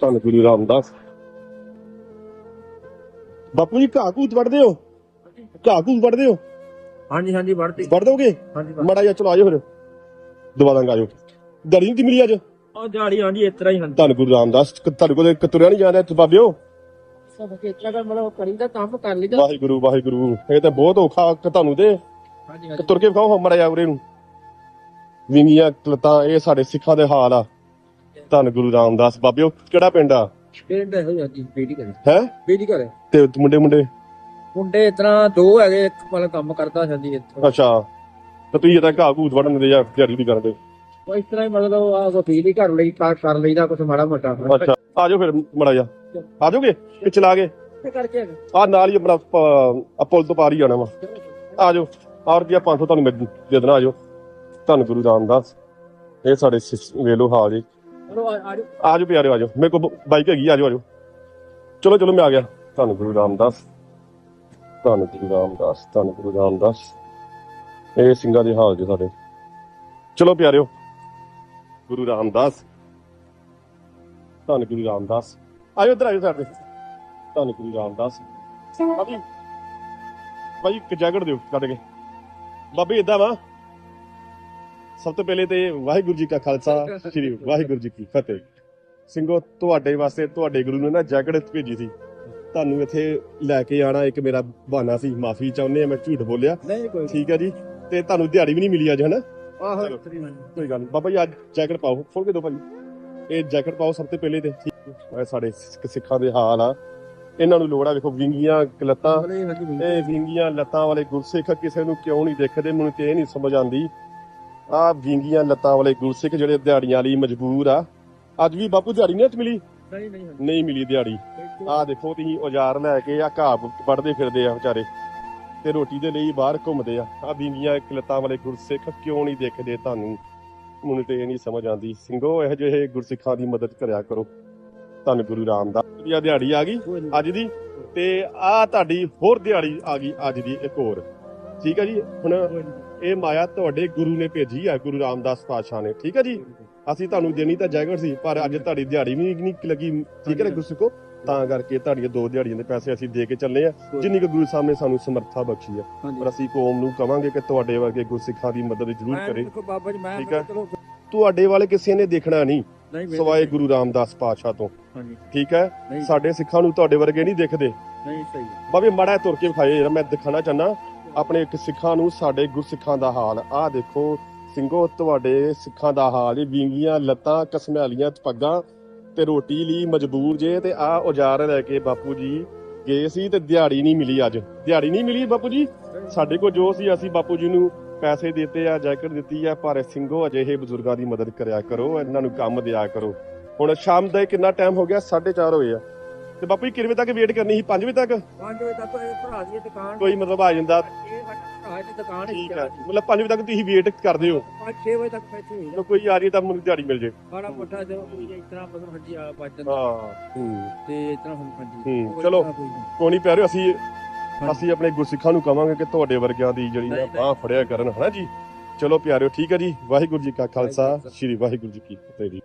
ਧੰਨ ਗੁਰੂ ਰਾਮਦਾਸ ਬਾਪੂ ਜੀ ਘਾਹ ਘੂਤ ਵੜਦੇ ਹੋ? ਘਾਹ ਘੂਤ ਵੜਦੇ ਹੋ? ਹਾਂਜੀ ਹਾਂਜੀ ਵੜਤੀ ਵੜ ਦੋਗੇ ਹਾਂਜੀ ਮੜਾ ਜਾ ਚਲੋ ਆਜੋ ਫਿਰ। ਦਵਾ ਦਾਂਗਾ ਆਜੋ ਦੜੀ ਨਹੀਂ ਮਿਲੀ ਅੱਜ? ਉਹ ਦਿਹਾੜੀ ਹਾਂਜੀ ਇਸ ਤਰ੍ਹਾਂ ਹੀ ਹਾਂਜੀ। ਧੰਨ ਗੁਰੂ ਰਾਮਦਾਸ ਕ- ਤੁਹਾਡੇ ਕੋਲ ਕਤੁਰਿਆ ਨਹੀਂ ਜਾਂਦਾ ਇੱਥੇ ਬਾਬਿਓ? ਸਭ ਕੇ ਇਸ ਤਰ੍ਹਾਂ ਮਤਲਬ ਕਰੀਦਾ ਕੰਮ ਕਰ ਲਈਦਾ। ਵਾਹਿਗੁਰੂ ਵਾਹਿਗੁਰੂ। ਇਹ ਤਾਂ ਬਹੁਤ ਔਖਾ ਕ- ਤੁਹਾਨੂੰ ਤੇ ਹਾਂਜੀ ਕ- ਹਾਂਜੀ। ਤੁਰ ਕੇ ਵਿਖਾਓ ਮੜਾ ਜਾ ਉਰੇ ਨੂੰ। ਵਿੰਗੀਆਂ ਕਲਤਾਂ ਇਹ ਸਾਡੇ ਸਿੱਖਾਂ ਦੇ ਹਾਲ ਆ। ਧੰਨ ਗੁਰੂ ਰਾਮਦਾਸ। ਬਾਬਿਓ ਕਿਹੜਾ ਪਿੰਡ ਆ? ਪਿੰਡ ਇਹੋ ਹੀ ਹਾਂਜੀ ਬੇਟੀ ਕਰੇ ਹੈ? ਬੇਟੀ ਕਰੇ ਤੇ ਮੁੰਡੇ ਮੁੰਡੇ? ਮੁੰਡੇ ਤਰ੍ਹਾਂ ਦੋ ਹੈਗੇ ਇੱਕ ਮਤਲਬ ਕੰਮ ਕਰਦਾ ਹਾਂਜੀ ਇੱਥੋਂ। ਅੱਛਾ। ਤੇ ਤੁਸੀਂ ਤਾਂ ਘਾਹ ਘੂਤ ਵੜਨ ਦੇ ਜਾਂ ਦਿਹਾੜੀ ਵੀ ਕਰਦੇ? ਉਹ ਇਸ ਤਰ੍ਹਾਂ ਹੀ ਮਤਲਬ ਆ ਕੋ ਬਿਜਲੀ ਘਰ ਲਈ ਕਰ ਕਰ ਲਈਦਾ ਕੁਝ ਮਾੜਾ ਮੋਟਾ। ਅੱਛਾ। ਆਜੋ ਫਿਰ ਮੜਾ ਜਾ ਆਜੋਗੇ ਕਿ ਚਲਾ ਕੇ। ਤੇ ਕਰਕੇ। ਆ ਨਾਲ ਹੀ ਆਪਣਾ ਆ ਪੁਲ ਤੋਂ ਪਾਰ ਹੀ ਜਾਣਾ ਵਾ। ਆਜੋ ਆ ਰੁਪਿਆ 500 ਤੁਹਾਨੂੰ ਮੈਂ ਦੇ ਦੇਣਾ ਆਜੋ ਧੰਨ ਗੁਰੂ ਰਾਮਦਾਸ। ਇਹ ਸਾਡੇ ਵੇਲੋ ਹਾਲ ਜੀ ਚਲੋ ਆ ਆ ਜਾਓ। ਆਜੋ ਪਿਆਰੇ ਆਜੋ। ਮੇਰੇ ਕੋਲ ਬਾਈਕ ਹੈਗੀ ਆਜੋ ਆਜੋ। ਚਲੋ ਚਲੋ ਮੈਂ ਆ ਗਿਆ। ਧੰਨ ਗੁਰੂ ਰਾਮਦਾਸ। ਧੰਨ ਗੁਰੂ ਰਾਮਦਾਸ ਧੰਨ ਗੁਰੂ ਰਾਮਦਾਸ। ਇਹ ਸਿੰਘਾਂ ਦੇ ਹਾਲ ਜੀ ਸਾਡੇ। ਚਲੋ ਪਿਆਰਿਓ ਗੁਰੂ ਰਾਮਦਾਸ। ਧੰਨ ਗੁਰੂ ਰਾਮਦਾਸ। ਆਜੋ ਇੱਧਰ ਆਜੋ ਸਾਡੇ। ਧੰਨ ਗੁਰੂ ਰਾਮਦਾਸ। ਬਾਬੀ। ਭਾਈ ਇੱਕ ਜੈਕਟ ਦਿਓ ਕੱਢ ਕੇ ਬਾਬੀ ਇਦਾਂ ਵਾ। ਸਭ ਤੋਂ ਪਹਿਲੇ ਤੇ ਵਾਹਿਗੁਰੂ ਜੀ ਕਾ ਖਾਲਸਾ ਸ੍ਰੀ ਵਾਹਿਗੁਰੂ ਜੀ ਕੀ ਫਤਿਹ। ਸਿੰਘੋ ਤੁਹਾਡੇ ਵਾਸਤੇ ਤੁਹਾਡੇ ਗੁਰੂ ਨੇ ਨਾ ਜੈਕਟ ਭੇਜੀ ਸੀ। ਤੁਹਾਨੂੰ ਇੱਥੇ ਲੈ ਕੇ ਆਣਾ ਇੱਕ ਮੇਰਾ ਬਹਾਨਾ ਸੀ ਮਾਫੀ ਚਾਹੁੰਦੇ ਆ ਮੈਂ ਝੂਠ ਬੋਲਿਆ। ਨਹੀਂ ਕੋਈ ਠੀਕ ਹੈ ਜੀ। ਤੇ ਤੁਹਾਨੂੰ ਦਿਹਾੜੀ ਵੀ ਨਹੀਂ ਮਿਲੀ ਅੱਜ ਹਨਾ? ਆਹੋ। ਕੋਈ ਗੱਲ ਬਾਬਾ ਜੀ ਅੱਜ ਜੈਕਟ ਪਾਓ। ਖੋਲ ਕੇ ਦਿਓ ਭਾਈ। ਇਹ ਜੈਕਟ ਪਾਓ ਸਭ ਤੋਂ ਪਹਿਲੇ ਤੇ। ਸਾਡੇ ਸਿੱਖ- ਦੇ ਹਾਲ ਆ। ਇਹਨਾਂ ਨੂੰ ਲੋੜ ਆ ਵੇਖੋ ਵਿੰਗੀਆਂ ਲੱਤਾਂ। ਇਹ ਵਿੰਗੀਆਂ ਲੱਤਾਂ ਵਾਲੇ ਗੁਰਸਿੱਖ ਕਿਸੇ ਨੂੰ ਕਿਉਂ ਨਹੀਂ ਦੇਖਦੇ? ਮੈਨੂੰ ਤੇ ਇਹ ਨਹੀਂ ਸਮਝ ਆਉਂਦੀ ਆ ਵਿੰਗੀਆਂ ਲੱਤਾਂ ਵਾਲੇ ਗੁਰਸਿੱਖ ਜਿਹੜੇ ਦਿਹਾੜੀਆਂ ਲਈ ਮਜਬੂਰ ਆ। ਅੱਜ ਵੀ ਬਾਪੂ ਦਿਹਾੜੀ ਨਹੀਂ ਅੱਜ ਮਿਲੀ? ਨਹੀਂ ਨਹੀਂ ਹਾਂਜੀ। ਨਹੀਂ ਮਿਲੀ ਦਿਹਾੜੀ। ਆ ਦੇਖੋ ਤੁਸੀਂ ਔਜ਼ਾਰ ਲੈ ਕੇ ਆ ਘਾਹ ਵੱਢਦੇ ਫਿਰਦੇ ਆ ਵਿਚਾਰੇ। ਤੇ ਰੋਟੀ ਦੇ ਲਈ ਬਾਹਰ ਘੁੰਮਦੇ ਆ। ਆ ਵਿੰਗੀਆਂ ਲੱਤਾਂ ਵਾਲੇ ਗੁਰਸਿੱਖ ਕਿਉਂ ਨਹੀਂ ਦੇਖਦੇ ਤੁਹਾਨੂੰ? ਮੈਨੂੰ ਤੇ ਇਹ ਨਹੀਂ ਸਮਝ ਆਉਂਦੀ। ਸਿੰਘੋ ਇਹੋ ਜਿਹੇ ਗੁਰਸਿੱਖਾਂ ਦੀ ਮਦਦ ਕਰਿਆ ਕਰੋ। ਧੰਨ ਗੁਰੂ ਰਾਮਦਾਸ ਦੀ ਆਹ ਦਿਹਾੜੀ ਆ ਗਈ। ਅੱਜ ਦੀ। ਤੇ ਆ ਤੁਹਾਡੀ ਹੋਰ ਦਿਹਾੜੀ ਆ ਗਈ ਅੱਜ ਦੀ ਇੱਕ ਹੋਰ। ਠੀਕ ਹੈ ਜੀ? ਹੁਣ। ਇਹ ਮਾਇਆ ਤੁਹਾਡੇ ਗੁਰੂ ਨੇ ਭੇਜੀ ਆ ਗੁਰੂ ਰਾਮਦਾਸ ਪਾਤਸ਼ਾਹ ਨੇ। ਠੀਕ ਹੈ ਜੀ? ਅਸੀਂ ਤੁਹਾਨੂੰ ਦੇਣੀ ਤਾਂ ਜੈਕਟ ਸੀ ਪਰ ਅੱਜ ਤੁਹਾਡੀ ਦਿਹਾੜੀ ਵੀ ਨਹੀਂ ਲੱਗੀ। ਠੀਕ ਹੈ ਗੁਰਸਿੱਖੋ ਤਾਂ ਕਰਕੇ ਤੁਹਾਡੀਆਂ ਦੋ ਦਿਹਾੜੀਆਂ ਦੇ ਪੈਸੇ ਅਸੀਂ ਦੇ ਕੇ ਚੱਲੇ ਆ। ਜਿੰਨੀ ਕੁ ਗੁਰੂ ਸਾਹਿਬ ਨੇ ਸਾਨੂੰ ਸਮਰੱਥਾ ਬਖਸ਼ੀ ਆ। ਪਰ ਅਸੀਂ ਕੌਮ ਨੂੰ ਕਵਾਂਗੇ ਕਿ ਤੁਹਾਡੇ ਵਰਗੇ ਗੁਰਸਿੱਖਾਂ ਦੀ ਮਦਦ ਜ਼ਰੂਰ ਕਰੇ। ਠੀਕ ਹੈ। ਤੁਹਾਡੇ ਵਾਲੇ ਕਿਸੇ ਨੇ ਦੇਖਣਾ ਨਹੀਂ ਸਵਾਏ ਗੁਰੂ ਰਾਮਦਾਸ ਪਾਤਸ਼ਾਹ ਤੋਂ। ਠੀਕ ਹੈ? ਸਾਡੇ ਸਿੱਖਾਂ ਨੂੰ ਤੁਹਾਡੇ ਵਰਗੇ ਨਹੀਂ ਦੇਖਦੇ। ਨਹੀਂ ਸਹੀ। ਬਾਬੇ ਮੜਾ ਤੁਰ ਕੇ ਵਿਖਾਏ ਜਿਹੜਾ ਮੈਂ ਦਿਖਾਣਾ ਚਾਹਨਾ ਆਪਣੇ ਇੱਕ ਸਿੱਖਾਂ ਨੂੰ ਸਾਡੇ ਗੁਰਸਿੱਖਾਂ ਦਾ ਹਾਲ। ਆਹ ਦੇਖੋ ਸਿੰਘੋ, ਤੁਹਾਡੇ ਸਿੱਖਾਂ ਦਾ ਹਾਲ ਇਹ ਵਿੰਗੀਆਂ ਲੱਤਾਂ ਕਸਮਿਆਲੀਆਂ ਪੱਗਾਂ ਤੇ ਰੋਟੀ ਲਈ ਮਜਬੂਰ ਜੇ ਤੇ ਆ ਔਜ਼ਾਰ ਲੈ ਕੇ ਬਾਪੂ ਜੀ ਗਏ ਸੀ ਤੇ ਦਿਹਾੜੀ ਨਹੀਂ ਮਿਲੀ ਅੱਜ। ਦਿਹਾੜੀ ਨਹੀਂ ਮਿਲੀ ਬਾਪੂ ਜੀ? ਸਾਡੇ ਕੋਲ ਜੋ ਸੀ ਅਸੀਂ ਬਾਪੂ ਜੀ ਨੂੰ ਪੈਸੇ ਦਿੱਤੇ ਆ, ਜੈਕਟ ਦਿੱਤੀ ਆ, ਪਰ ਸਿੰਘੋ ਅਜਿਹੇ ਬਜ਼ੁਰਗਾਂ ਦੀ ਮਦਦ ਕਰਿਆ ਕਰੋ, ਇਹਨਾਂ ਨੂੰ ਕੰਮ ਦਿਆ ਕਰੋ। ਹੁਣ ਸ਼ਾਮ ਦਾ ਕਿੰਨਾ ਟਾਈਮ ਹੋ ਗਿਆ? 4:30 ਹੋਏ ਆ। ਤੇ ਬਾਪੂ ਜੀ ਕਿੰਨੇ ਵਜੇ ਤੱਕ ਵੇਟ ਕਰਨੀ ਸੀ? 5 ਵਜੇ ਤੱਕ? ਪੰਜ ਵਜੇ ਤੱਕ ਇਹ ਭਰਾ ਦੀ ਦੁਕਾਨ ਕੋਈ ਮਤਲਬ ਆ ਜਾਂਦਾ। ਇਹ ਸਾਡਾ ਭਰਾ ਦੀ ਦੁਕਾਨ ਠੀਕ ਹੈ ਮਤਲਬ 5 ਵਜੇ ਤੱਕ ਤੁਸੀਂ ਵੇਟ ਕਰਦੇ ਹੋ? ਪੰਜ 6 ਵਜੇ ਤੱਕ ਬੈਠੇ ਹੋਏ ਜਦੋਂ ਕੋਈ ਆ ਰਹੀ ਤਾਂ ਮੈਨੂੰ ਦਿਹਾੜੀ ਮਿਲ ਜੇ। ਮਾੜਾ ਮੋਟਾ ਜਦੋਂ ਕੋਈ ਇਸ ਤਰ੍ਹਾਂ ਮਤਲਬ ਹਾਂਜੀ ਆ ਬਚ ਜਾਂਦਾ। ਹਾਂ। ਹੂੰ। ਤੇ ਇਸ ਤਰ੍ਹਾਂ ਹੁਣ ਹਾਂਜੀ। ਚਲੋ। ਪਿਆਰਿਓ ਅਸੀਂ। ਅਸੀਂ ਆਪਣੇ ਗੁਰਸਿੱਖਾਂ ਨੂੰ ਕਵਾਂਗੇ ਕਿ ਤੁਹਾਡੇ ਵਰਗਿਆਂ ਦੀ ਜਿਹੜੀ ਨਾ। ਬਾਹ ਫੜਿਆ ਕਰਨ ਹਨਾ ਜੀ? ਚਲੋ ਪਿਆਰਿਓ ਠੀਕ ਹੈ ਜੀ। ਵਾਹਿਗੁਰੂ ਜੀ ਕਾ ਖਾਲਸਾ ਜੀ ਸ੍ਰੀ ਵਾਹਿਗੁਰੂ ਜੀ ਕੀ ਫਤਿਹ ਜੀ।